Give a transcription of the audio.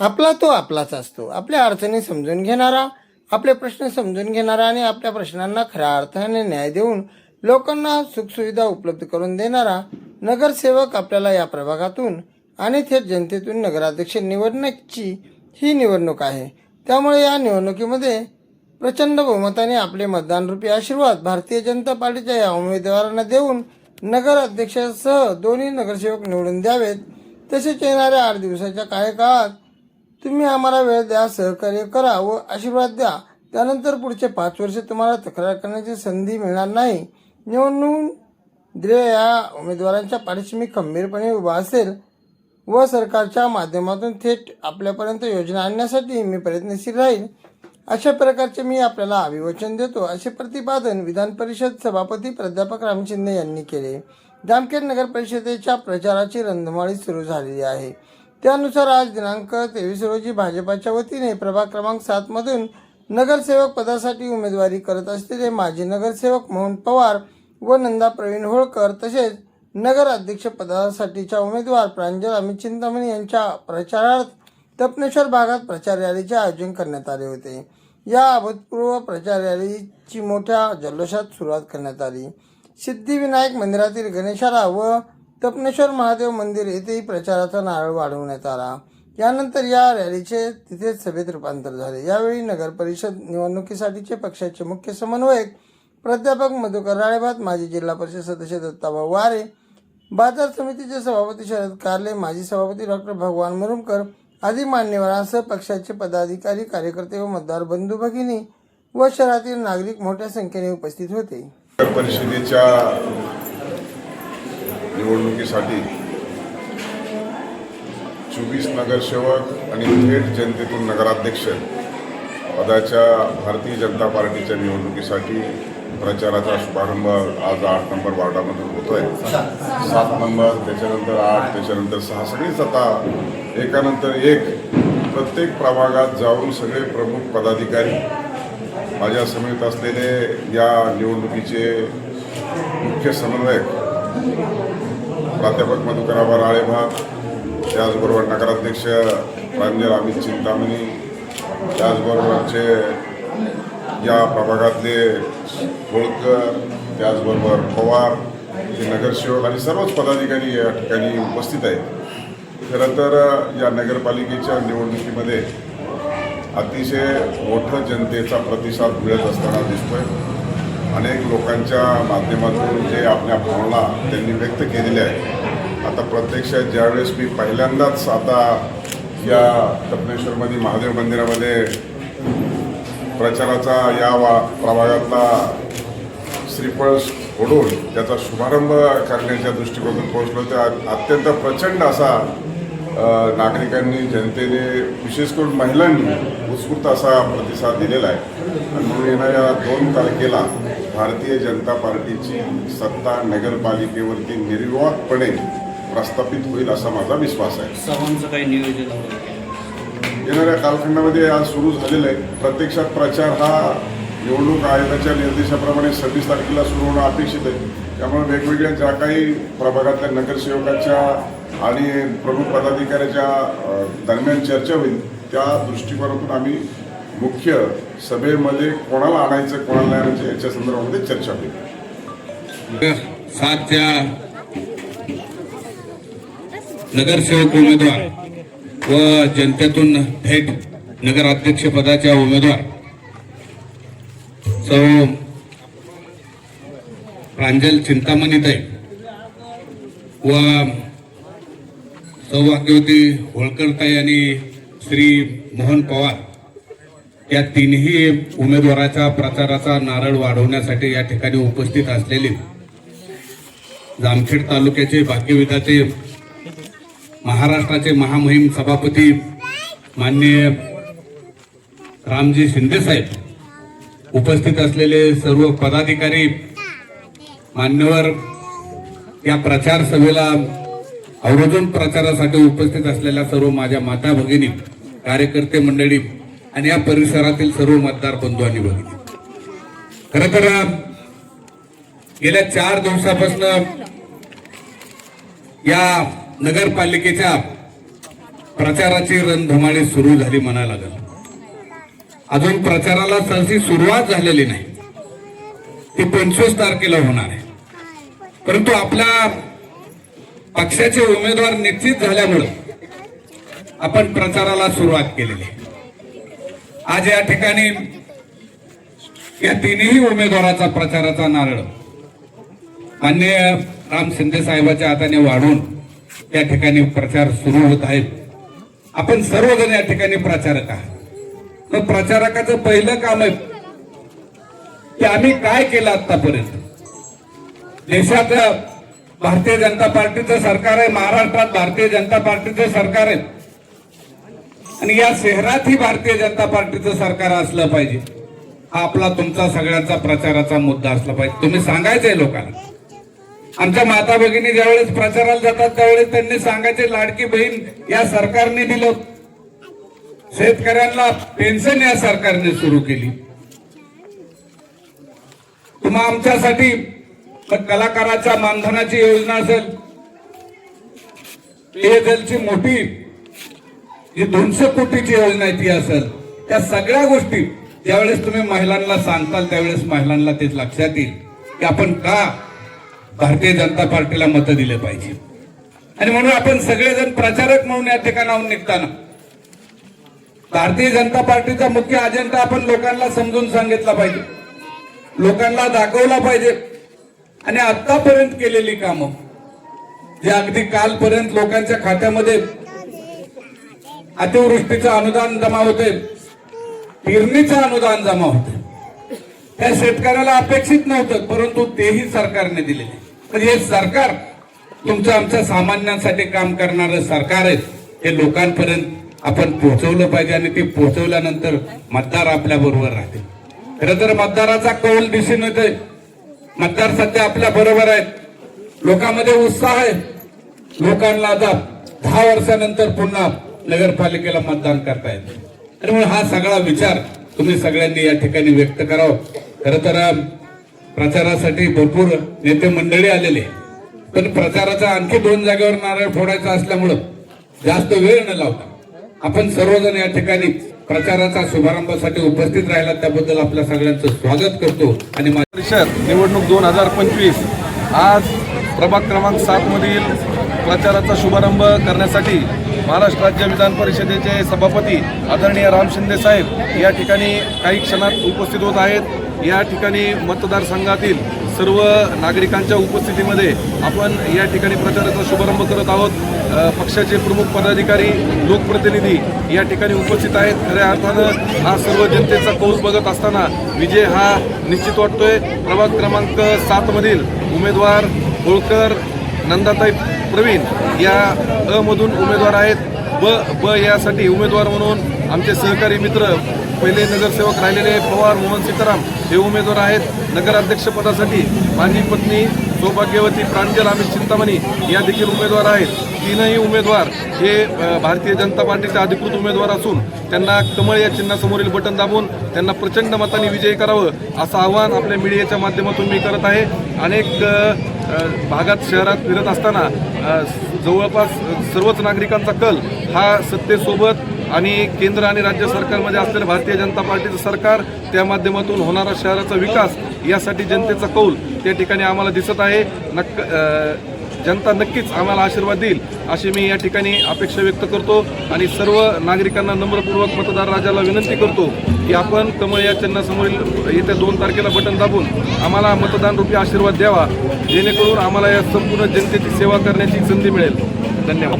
आपला तो आपलाच असतो. आपल्या अडचणी समजून घेणारा आपले प्रश्न समजून घेणारा आणि आपल्या प्रश्नांना खऱ्या अर्थाने न्याय देऊन लोकांना सुखसुविधा उपलब्ध करून देणारा नगरसेवक आपल्याला या प्रभागातून आणि थेट जनतेतून नगराध्यक्ष निवडण्याची ही निवडणूक आहे. त्यामुळे या निवडणुकीमध्ये प्रचंड बहुमताने आपले मतदानरूपी आशीर्वाद भारतीय जनता पार्टीच्या या उमेदवारांना देऊन नगराध्यक्षासह दोन्ही नगरसेवक निवडून द्यावेत. तसेच येणाऱ्या आठ दिवसाच्या कार्यकाळात तुम्ही आम्हाला वेळ द्या सहकार्य करा व आशीर्वाद द्या. त्यानंतर पुढचे पाच वर्ष तुम्हाला तक्रार करण्याची संधी मिळणार नाही. निवडणूक द्रे या उमेदवारांच्या पाठीशी मी खंबीरपणे उभा असेल व सरकारच्या माध्यमातून थेट आपल्यापर्यंत योजना आणण्यासाठी मी प्रयत्नशील राहील. अशा प्रकारचे मी आपल्याला अभिवचन देतो असे प्रतिपादन विधान परिषद सभापती प्राध्यापक राम यांनी केले. जामखेड नगर परिषदेच्या प्रचाराची रंधमाळी सुरू झालेली आहे. त्यानुसार आज दिनांक तेवीस रोजी भाजपाच्या वतीने प्रभाग क्रमांक सातमधून नगरसेवक पदासाठी उमेदवारी करत असलेले माजी नगरसेवक मोहन पवार व नंदा प्रवीण होळकर तसेच नगर अध्यक्ष पदासाठीच्या उमेदवार प्रांजल अमित चिंतामणी यांच्या प्रचारार्थ तपनेश्वर भागात प्रचार रॅलीचे आयोजन करण्यात आले होते. या अभूतपूर्व प्रचार रॅलीची मोठ्या जल्लोषात सुरुवात करण्यात आली. सिद्धिविनायक मंदिरातील गणेशाला व तपनेश्वर महादेव मंदिर येथेही प्रचाराचा नारळ वाढवण्यात आला. यानंतर या रॅलीचे तिथेच सभेत रूपांतर झाले. यावेळी नगर परिषद निवडणुकीसाठीचे पक्षाचे मुख्य समन्वयक प्राध्यापक मधुकर राळेभात माजी जिल्हा परिषद सदस्य दत्ताभाऊ वारे बाजार समितीचे सभापती शरद कारले माजी सभापती डॉक्टर भगवान मुरुमकर आदी मान्यवरांसह पक्षाचे पदाधिकारी कार्यकर्ते व मतदार बंधू भगिनी व शहरातील नागरिक मोठ्या संख्येने उपस्थित होते. परिषदेच्या निवडणुकीसाठी चोवीस नगरसेवक आणि थेट जनतेतून नगराध्यक्ष पदाच्या भारतीय जनता पार्टीच्या निवडणुकीसाठी प्रचाराचा शुभारंभ आज आठ नंबर वार्डामधून आहे सात नंबर त्याच्यानंतर आठ त्याच्यानंतर सहा सगळीच आता एकानंतर एक. प्रत्येक प्रभागात जाऊन सगळे प्रमुख पदाधिकारी माझ्या समेत असलेले या निवडणुकीचे मुख्य समन्वयक प्राध्यापक मधुकराबा राळेभात त्याचबरोबर नगराध्यक्ष प्रांजल अमित चिंतामणी त्याचबरोबरचे या प्रभागातले होळकर त्याचबरोबर पवार हे नगरसेवक आणि सर्वच पदाधिकारी या ठिकाणी उपस्थित आहेत. खरं तर या नगरपालिकेच्या निवडणुकीमध्ये अतिशय मोठं जनतेचा प्रतिसाद मिळत असताना दिसतोय. अनेक लोकांच्या माध्यमातून जे आपल्या भावना त्यांनी व्यक्त केलेल्या आहेत. आता प्रत्यक्षात ज्यावेळेस मी पहिल्यांदाच आता या तपनेश्वरमध्ये महादेव मंदिरामध्ये प्रचाराचा या वा प्रभागातला श्रीफळ ओढून त्याचा शुभारंभ करण्याच्या दृष्टिकोनातून पोहोचलो तर अत्यंत प्रचंड असा नागरिकांनी जनतेने विशेष करून महिलांनी उत्स्फूर्त असा प्रतिसाद दिलेला आहे. आणि म्हणून येणाऱ्या दोन तारखेला भारतीय जनता पार्टीची सत्ता नगरपालिकेवरती निर्विवादपणे प्रस्थापित होईल असा माझा विश्वास आहे. काही नियोजन येणाऱ्या कालखंडामध्ये आज सुरू झालेलं आहे. प्रत्यक्षात प्रचार हा निवडणूक आयोगाच्या निर्देशाप्रमाणे सव्वीस तारखेला सुरू होणं अपेक्षित आहे. त्यामुळे वेगवेगळ्या ज्या काही प्रभागातल्या नगरसेवकाच्या आणि प्रमुख पदाधिकाऱ्याच्या दरम्यान चर्चा होईल त्या दृष्टिकोनातून आम्ही मुख्य सभेमध्ये कोणाला आणायचं कोणाला नाही आणायचं याच्या संदर्भामध्ये चर्चा होईल. सातच्या नगरसेवक उमेदवार व जनतेतून थेट नगराध्यक्ष पदाच्या उमेदवार सौ प्रांजल चिंतामणीताई व सौभाग्यवती होळकरताई आणि श्री मोहन पवार या तिन्ही उमेदवाराच्या प्रचाराचा नारळ वाढवण्यासाठी या ठिकाणी उपस्थित असलेले जामखेड तालुक्याचे भाग्यविधाचे महाराष्ट्राचे महामहिम सभापती माननीय रामजी शिंदे साहेब उपस्थित असलेले सर्व पदाधिकारी मान्यवर या प्रचार सभेला आवर्जून प्रचारासाठी उपस्थित असलेल्या सर्व माझ्या माता भगिनी कार्यकर्ते मंडळी आणि या परिसरातील सर्व मतदार बंधू आणि भगिनी खर तर गेल्या चार दिवसापासून या नगरपालिकेच्या प्रचाराची रणधमाळी सुरू झाली म्हणायला लागल. अजून प्रचाराला सहसी सुरुवात झालेली नाही. ती पंचवीस तारखेला होणार आहे. परंतु आपल्या पक्षाचे उमेदवार निश्चित झाल्यामुळं आपण प्रचाराला सुरुवात केलेली आज या ठिकाणी या तिन्ही उमेदवाराचा प्रचाराचा नारळ मान्य राम शिंदे साहेबाच्या हाताने वाढून या ठिकाणी प्रचार सुरू होत आहेत. आपण सर्वजण या ठिकाणी प्रचारक आहात. तर प्रचारकाचं पहिलं काम आहे की आम्ही काय केलं आतापर्यंत? देशाचं भारतीय जनता पार्टीचं सरकार आहे महाराष्ट्रात भारतीय जनता पार्टीचं सरकार आहे. आणि या शहरातही भारतीय जनता पार्टीचं सरकार असलं पाहिजे. हा आपला तुमचा सगळ्यांचा प्रचाराचा मुद्दा असला पाहिजे. तुम्ही सांगायचंय लोकांना. आमच्या माता भगिनी ज्यावेळेस प्रचाराला जातात त्यावेळेस त्यांनी सांगायचे लाडकी बहीण या सरकारने दिलं. शेतकऱ्यांना पेन्शन या सरकारने सुरू केली. तुम्हा आमच्यासाठी मग कलाकाराच्या मानधनाची योजना असेल पेयजलची मोठी जी दोनशे कोटीची योजना आहे ती असेल त्या सगळ्या गोष्टी ज्यावेळेस तुम्ही महिलांना सांगताल त्यावेळेस महिलांना ते लक्षात येईल की आपण का भारतीय जनता पार्टीला मतं दिले पाहिजे. आणि म्हणून आपण सगळेजण प्रचारक म्हणून या ठिकाणाहून निघताना भारतीय जनता पार्टीचा मुख्य अजेंडा आपण लोकांना समजून सांगितला पाहिजे. लोकांना दाखवला पाहिजे. आणि आतापर्यंत केलेली कामं जे अगदी कालपर्यंत लोकांच्या खात्यामध्ये अतिवृष्टीचं अनुदान जमा होते पेरणीचं अनुदान जमा होते. त्या शेतकऱ्याला अपेक्षित नव्हतं परंतु तेही सरकारने दिलेले. म्हणजे हे सरकार तुमचं आमच्या सामान्यांसाठी काम करणारं सरकार आहे. हे लोकांपर्यंत आपण पोहोचवलं पाहिजे आणि ते पोहोचवल्यानंतर मतदार आपल्या बरोबर राहतील. खरं तर मतदाराचा कौल दिसून येतोय. मतदार सध्या आपल्या बरोबर आहेत. लोकांमध्ये उत्साह आहे. लोकांना आता दहा वर्षानंतर पुन्हा नगरपालिकेला मतदान करता येते. त्यामुळे हा सगळा विचार तुम्ही सगळ्यांनी या ठिकाणी व्यक्त करावं. खरं तर प्रचारासाठी भरपूर नेते मंडळी आलेले आहे. पण प्रचाराचा आणखी दोन जागेवर नारळ फोडायचा असल्यामुळं जास्त वेळ न लावता आपण सर्वजण या ठिकाणी प्रचाराचा शुभारंभासाठी उपस्थित राहिला त्याबद्दल आपल्या सगळ्यांचं स्वागत करतो आणि परिषद निवडणूक दोन हजार पंचवीस. आज प्रभाग क्रमांक सातमधील प्रचाराचा शुभारंभ करण्यासाठी महाराष्ट्र राज्य विधान परिषदेचे सभापती आदरणीय राम शिंदे साहेब या ठिकाणी काही क्षणात उपस्थित होत आहेत. या ठिकाणी मतदारसंघातील सर्व नागरिकांच्या उपस्थितीमध्ये आपण या ठिकाणी प्रचाराचा शुभारंभ करत आहोत. पक्षाचे प्रमुख पदाधिकारी लोकप्रतिनिधी या ठिकाणी उपस्थित आहेत. खऱ्या अर्थानं हा सर्व जनतेचा कौल बघत असताना विजय हा निश्चित वाटतोय. प्रभाग क्रमांक सातमधील उमेदवार होळकर नंदाताई प्रवीण या अ मधून उमेदवार आहेत. ब ब यासाठी उमेदवार म्हणून आमचे सहकारी मित्र पहिले नगरसेवक राहिलेले पवार मोहन सीताराम हे उमेदवार आहेत. नगराध्यक्षपदासाठी माझी पत्नी सौभाग्यवती प्रांजल अमित चिंतामणी या देखील उमेदवार आहेत. तीनही उमेदवार हे भारतीय जनता पार्टीचे अधिकृत उमेदवार असून त्यांना कमळ या चिन्हासमोरील बटन दाबून त्यांना प्रचंड मताने विजयी करावं असं आवाहन आपल्या मीडियाच्या माध्यमातून मी करत आहे. अनेक भागात शहरात फिरत असताना जवळपास सर्वच नागरिकांचा कल हा सत्तेसोबत आणि केंद्र आणि राज्य सरकारमध्ये असलेलं भारतीय जनता पार्टीचं सरकार त्या माध्यमातून होणारा शहराचा विकास यासाठी जनतेचा कौल त्या ठिकाणी आम्हाला दिसत आहे. नक्क जनता नक्कीच आम्हाला आशीर्वाद देईल अशी मी या ठिकाणी अपेक्षा व्यक्त करतो आणि सर्व नागरिकांना नम्रपूर्वक मतदार राजाला विनंती करतो की आपण कमळ या चिन्हासमोरील येत्या दोन तारखेला बटन दाबून आम्हाला मतदान रूपी आशीर्वाद द्यावा जेणेकरून आम्हाला या संपूर्ण जनतेची सेवा करण्याची संधी मिळेल. धन्यवाद.